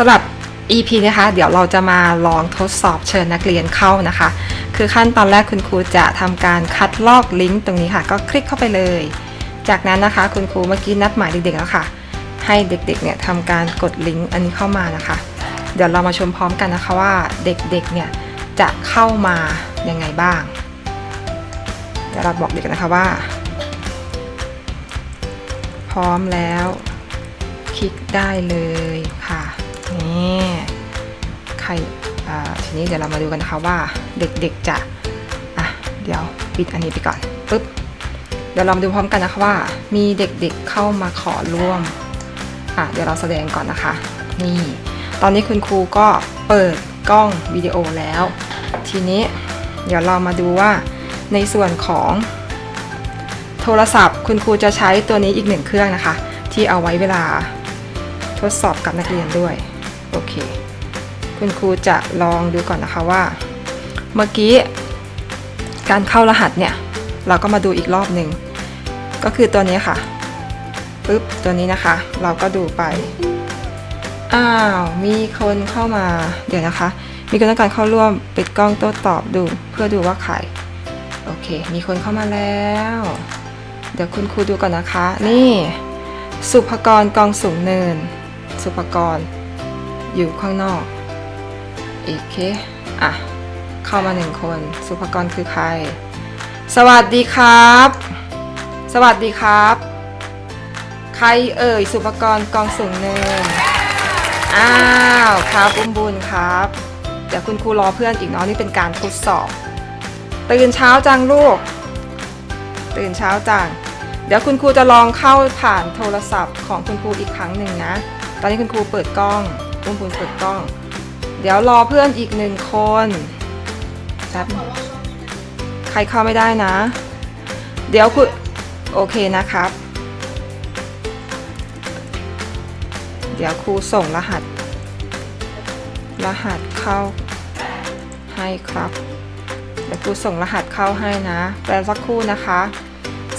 สำหรับ EP นะคะ เดี๋ยวเราจะมาลองทดสอบเชิญนักเรียนเข้านะคะ คือขั้นตอนแรกคุณครูจะทำการคัดลอกลิงก์ตรงนี้ค่ะ ก็คลิกเข้าไปเลย จากนั้นนะคะ คุณครูเมื่อกี้นัดหมายเด็กๆแล้วค่ะ ให้เด็กๆเนี่ยทำการกดลิงก์อันนี้เข้ามานะคะ เดี๋ยวเรามาชมพร้อมกันนะคะว่าเด็กๆเนี่ยจะเข้ามายังไงบ้าง เดี๋ยวเราบอกเด็กนะคะว่า พร้อมแล้ว คลิกได้เลยค่ะ นี่ใครอ่ทีนี้เดี๋ยวเรามาดูกันนะคะว่าเด็กๆจะอะเดี๋ยวปิดอันนี้ไปก่อนปุ๊บเดี๋ยวเรามาดูพร้อมกันนะคะว่า มีเด็กๆเข้ามาขอร่วมอะเดี๋ยวเราแสดงก่อนนะคะ นี่ ตอนนี้คุณครูก็เปิดกล้องวิดีโอแล้ว ทีนี้เดี๋ยวเรามาดูว่าในส่วนของโทรศัพท์ คุณครูจะใช้ตัวนี้อีกหนึ่งเครื่องนะคะ ที่เอาไว้เวลาทดสอบกับนักเรียนด้วย อเค คุณครูจะลองดูก่อนนะคะว่า เมื่อกี้การเข้ารหัสเนี่ย เราก็มาดูอีกรอบหนึ่ง ก็คือตัวนี้ค่ะปุ๊บตัวนี้นะคะ เราก็ดูไป อ้าว มีคนเข้ามา เดี๋ยวนะคะ มีคนต้องการเข้าร่วมปิดกล้องโต้ตอบดู เพื่อดูว่าใคร โอเค มีคนเข้ามาแล้ว เดี๋ยวคุณครูดูก่อนนะคะ นี่ สุภกรกองสูงเนิน สุภกร อยู่ข้างนอกโอเคอะเข้ามาหนึ่งคน สุภกรคือใคร สวัสดีครับ สวัสดีครับ ใครเอ่ย สุภกรกองสูงเนินอ้าวครับอุ้มบุญครับเดี๋ยวคุณครูรอเพื่อนอีกเนาะนี่เป็นการทดสอบ ตื่นเช้าจังลูก ตื่นเช้าจัง เดี๋ยวคุณครูจะลองเข้าผ่านโทรศัพท์ของคุณครูอีกครั้งหนึ่งนะ ตอนนี้คุณครูเปิดกล้อง อุ้มบุญเปิดกล้อง เดี๋ยวรอเพื่อนอีกหนึ่งคนแป๊บใครเข้าไม่ได้นะ เดี๋ยวคุณโอเคนะครับ เดี๋ยวครูส่งรหัส รหัสเข้าให้ครับ เดี๋ยวครูส่งรหัสเข้าให้นะแป๊บสักครู่นะคะ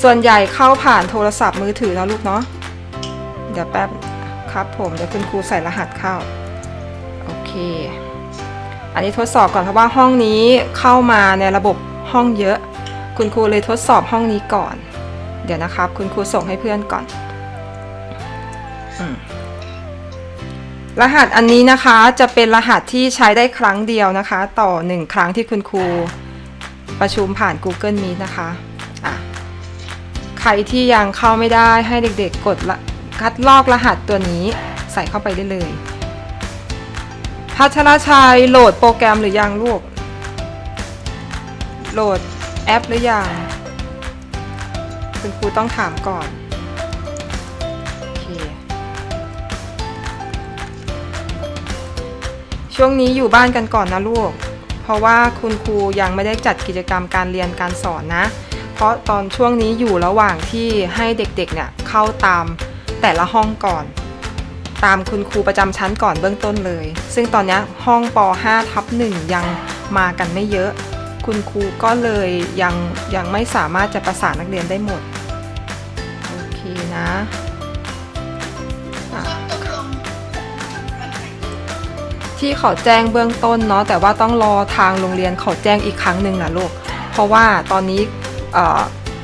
ส่วนใหญ่เข้าผ่านโทรศัพท์มือถือนะลูกเนาะเดี๋ยวแป๊บครับผมเดี๋ยวคุณครูใส่รหัสเข้า เค อันนี้ทดสอบก่อนเพราะว่าห้องนี้เข้ามาในระบบห้องเยอะ คุณครูเลยทดสอบห้องนี้ก่อน เดี๋ยวนะครับ คุณครูส่งให้เพื่อนก่อนอรหัสอันนี้นะคะจะเป็นรหัสที่ใช้ได้ครั้งเดียวนะคะ ต่อหนึ่งครั้งที่คุณครูประชุมผ่าน Google Meet นะคะะใครที่ยังเข้าไม่ได้ให้เด็กๆกดละคัดลอกรหัสตัวนี้ใส่เข้าไปได้เลย พัชรชัยโหลดโปรแกรมหรือยังลูก โหลดแอปหรือยัง คุณครูต้องถามก่อน โอเค ช่วงนี้อยู่บ้านกันก่อนนะลูก เพราะว่าคุณครูยังไม่ได้จัดกิจกรรมการเรียนการสอนนะ เพราะตอนช่วงนี้อยู่ระหว่างที่ให้เด็กๆเนี่ยเข้าตามแต่ละห้องก่อน ตามคุณครูประจำชั้นก่อนเบื้องต้นเลย ซึ่งตอนนี้ห้องป .5 ทับ1ยังมากันไม่เยอะ คุณครูก็เลยยังยังไม่สามารถจะประสานนักเรียนได้หมด โอเคนะที่เขาแจ้งเบื้องต้นเนาะแต่ว่าต้องรอทางโรงเรียนเขาแจ้งอีกครั้งหนึ่งนะลูก เพราะว่าตอนนี้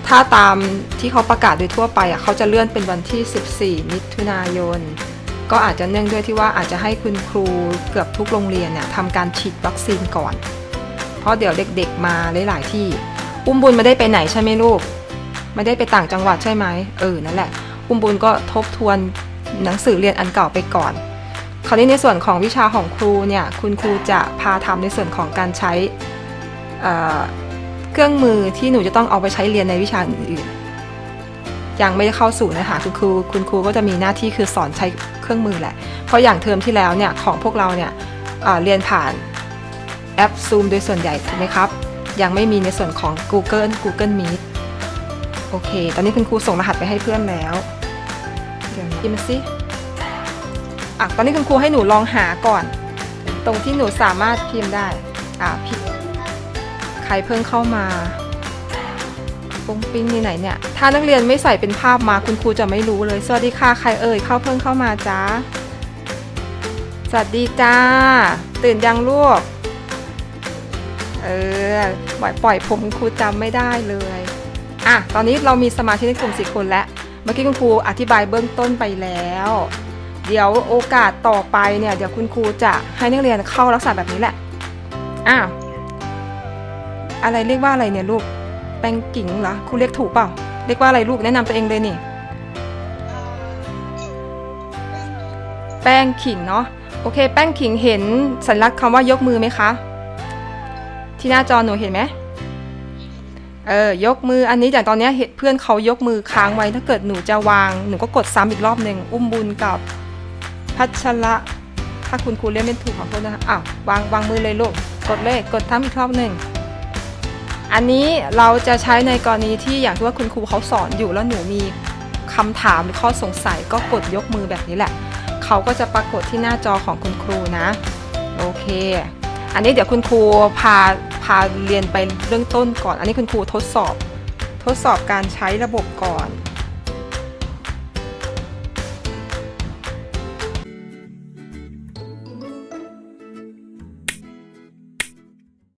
ถ้าตามที่เขาประกาศโดยทั่วไปอะเขาจะเลื่อนเป็นวันที่ 14 มิถุนายน ก็อาจจะเนื่องด้วยที่ว่าอาจจะให้คุณครูเกือบทุกโรงเรียนเนี่ยทำการฉีดวัคซีนก่อน เพราะเดี๋ยวเด็กๆมาหลายๆที่ อุ้มบุญไม่ได้ไปไหนใช่ไหมลูก ไม่ได้ไปต่างจังหวัดใช่ไหมเออนั่นแหละ อุ้มบุญก็ทบทวนหนังสือเรียนอันเก่าไปก่อน คราวนี้ในส่วนของวิชาของครูเนี่ยคุณครูจะพาทำในส่วนของการใช้เเครื่องมือที่หนูจะต้องเอาไปใช้เรียนในวิชาอื่นๆ ยังไม่เข้าสู่นะคะคุณครูคุณครูก็จะมีหน้าที่คือสอนใช้เครื่องมือแหละ เพราะอย่างเทอมที่แล้วเนี่ยของพวกเราเนี่ยเเรียนผ่านแอป Zoom โดยส่วนใหญ่ถูกไหมครับ ยังไม่มีในส่วนของ Google Google Meet โอเค ตอนนี้คุณครูส่งรหัสไปให้เพื่อนแล้ว เดี๋ยวพิมพ์สิอะตอนนี้คุณครูให้หนูลองหาก่อน ตรงที่หนูสามารถพิมพ์ได้ อะพิมพ์ใครเพิ่งเข้ามา ปุ้งปิ้งนี่ไหนเนี่ย ถ้านักเรียนไม่ใส่เป็นภาพมาคุณครูจะไม่รู้เลย สวัสดีค่ะใครเอ่ยเข้าเพิ่งเข้ามาจ้าสวัสดีจ้า ตื่นยังลูก เออปล่อยปล่อยผมครูจำไม่ได้เลยอะตอนนี้เรามีสมาชิกในกลุ่มสี่คนแล้ว เมื่อกี้คุณครูอธิบายเบื้องต้นไปแล้ว เดี๋ยวโอกาสต่อไปเนี่ยเดี๋ยวคุณครูจะให้นักเรียนเข้าลักษณะแบบนี้แหละอ้าวอะไรเรียกว่าอะไรเนี่ยลูก ป้งกิ่งเหรอครูเรียกถูกเปล่า เรียกว่าอะไรลูกแนะนำตัวเองเลยนี่ แป้งขิงเนาะ โอเค แป้งขิงเห็นสัญลักษณ์คำว่ายกมือไหมคะ ที่หน้าจอหนูเห็นไหมเออยกมืออันนี้อย่างตอนนี้เห็นเพื่อนเขายกมือค้างไว้ถ้าเกิดหนูจะวางหนูก็กดซ้ำอีกรอบหนึ่งอุ้มบุญกับพัชระถ้าคุณครูเรียกไม่ถูกขอโทษนะคะอ้าววางวางมือเลยลูกกดเลยกดซ้ำอีกรอบหนึ่ง อันนี้เราจะใช้ในกรณีที่อย่างที่ว่าคุณครูเขาสอนอยู่แล้วหนูมีคำถามหรือข้อสงสัยก็กดยกมือแบบนี้แหละ เขาก็จะปรากฏที่หน้าจอของคุณครูนะ โอเค อันนี้เดี๋ยวคุณครูพาพาเรียนไปเรื่องต้นก่อน อันนี้คุณครูทดสอบ ทดสอบการใช้ระบบก่อน